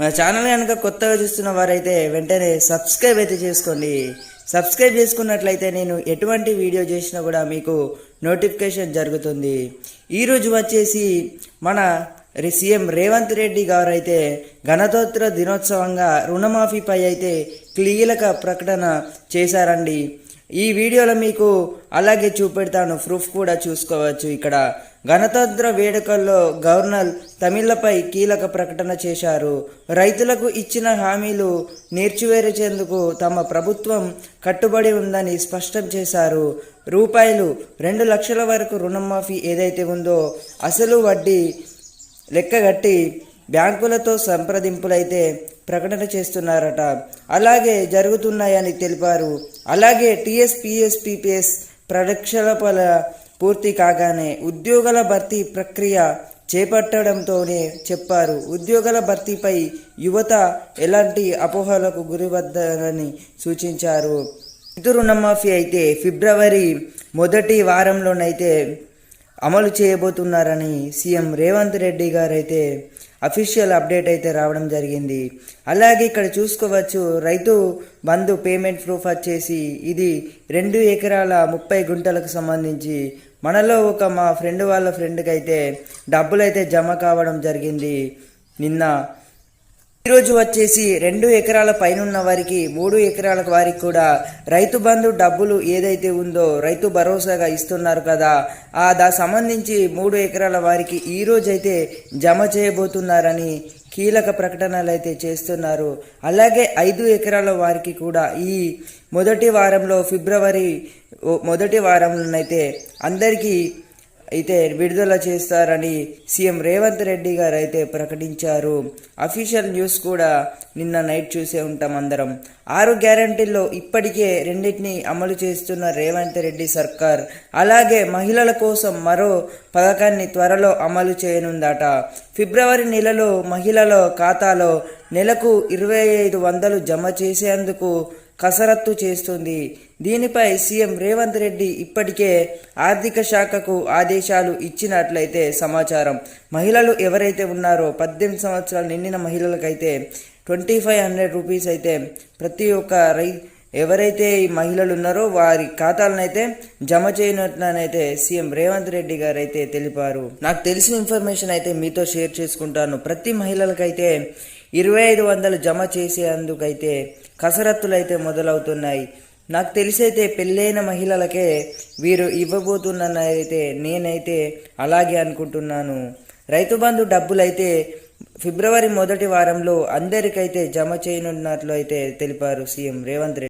మన ఛానల్ కనుక కొత్తగా చూస్తున్న వారైతే వెంటనే సబ్స్క్రైబ్ అయితే చేసుకోండి. సబ్స్క్రైబ్ చేసుకున్నట్లయితే నేను ఎటువంటి వీడియో చేసినా కూడా మీకు నోటిఫికేషన్ జరుగుతుంది. ఈరోజు వచ్చేసి మన రి- సీఎం రేవంత్ రెడ్డి గారు అయితే గణతంత్ర దినోత్సవంగా రుణమాఫీపై అయితే కీలక ప్రకటన చేశారండి. ఈ వీడియోలో మీకు అలాగే చూపెడతాను. ప్రూఫ్ కూడా చూసుకోవచ్చు ఇక్కడ. గణతంత్ర వేడుకల్లో గవర్నర్ తమిళ్ళపై కీలక ప్రకటన చేశారు. రైతులకు ఇచ్చిన హామీలు నేర్చివేరచేందుకు తమ ప్రభుత్వం కట్టుబడి ఉందని స్పష్టం చేశారు. రూపాయలు రెండు లక్షల వరకు రుణమాఫీ ఏదైతే ఉందో అసలు వడ్డీ లెక్కగట్టి బ్యాంకులతో సంప్రదింపులైతే ప్రకటన చేస్తున్నారట. అలాగే జరుగుతున్నాయని తెలిపారు. అలాగే టీఎస్పీఎస్ పీపీఎస్ ప్రక్షలపల పూర్తి కాగానే ఉద్యోగుల భర్తీ ప్రక్రియ చేపట్టడంతోనే చెప్పారు. ఉద్యోగుల భర్తీపై యువత ఎలాంటి అపోహలకు గురివద్దని సూచించారు. రైతు రుణమాఫీ అయితే ఫిబ్రవరి మొదటి వారంలోనైతే అమలు చేయబోతున్నారని సీఎం రేవంత్ రెడ్డి గారు అయితే అఫీషియల్ అప్డేట్ అయితే రావడం జరిగింది. అలాగే ఇక్కడ చూసుకోవచ్చు రైతు బంధు పేమెంట్ ప్రూఫ్ వచ్చేసి ఇది రెండు ఎకరాల ముప్పై గుంటలకు సంబంధించి మనలో ఒక మా ఫ్రెండ్ వాళ్ళ ఫ్రెండ్కి అయితే డబ్బులు అయితే జమ కావడం జరిగింది. నిన్న ఈరోజు వచ్చేసి రెండు ఎకరాల పైనున్న వారికి మూడు ఎకరాల వారికి కూడా రైతు బంధు డబ్బులు ఏదైతే ఉందో రైతు భరోసాగా ఇస్తున్నారు కదా ఆ దా సంబంధించి మూడు ఎకరాల వారికి ఈ అయితే జమ చేయబోతున్నారని కీలక ప్రకటనలు అయితే చేస్తున్నారు. అలాగే ఐదు ఎకరాల వారికి కూడా ఈ మొదటి వారంలో ఫిబ్రవరి మొదటి వారంలోనైతే అందరికీ అయితే విడుదల చేస్తారని సీఎం రేవంత్ రెడ్డి గారు అయితే ప్రకటించారు. అఫీషియల్ న్యూస్ కూడా నిన్న నైట్ చూసే ఉంటాం అందరం. ఆరు గ్యారంటీల్లో ఇప్పటికే రెండింటిని అమలు చేస్తున్న రేవంత్ రెడ్డి సర్కార్ అలాగే మహిళల కోసం మరో పథకాన్ని త్వరలో అమలు చేయనుందట. ఫిబ్రవరి నెలలో మహిళల ఖాతాలో నెలకు ఇరవై ఐదు వందలు జమ చేసేందుకు కసరత్తు చేస్తుంది. దీనిపై సీఎం రేవంత్ రెడ్డి ఇప్పటికే ఆర్థిక శాఖకు ఆదేశాలు ఇచ్చినట్లయితే సమాచారం. మహిళలు ఎవరైతే ఉన్నారో పద్దెనిమిది సంవత్సరాలు నిండిన మహిళలకైతే ట్వంటీ ఫైవ్ హండ్రెడ్ రూపీస్ అయితే ప్రతి ఒక్క రై ఎవరైతే ఈ మహిళలు ఉన్నారో వారి ఖాతాలనైతే జమ చేయనట్లనైతే సీఎం రేవంత్ రెడ్డి గారు అయితే తెలిపారు. నాకు తెలిసిన ఇన్ఫర్మేషన్ అయితే మీతో షేర్ చేసుకుంటాను. ప్రతి మహిళలకైతే ఇరవై ఐదు వందలు జమ చేసేందుకైతే కసరత్తులైతే మొదలవుతున్నాయి. నాకు తెలిసైతే పెళ్ళైన మహిళలకే వీరు ఇవ్వబోతున్నైతే నేనైతే అలాగే అనుకుంటున్నాను. రైతు బంధు డబ్బులైతే ఫిబ్రవరి మొదటి వారంలో అందరికైతే జమ చేయనున్నట్లు అయితే తెలిపారు సీఎం రేవంత్ రెడ్డి.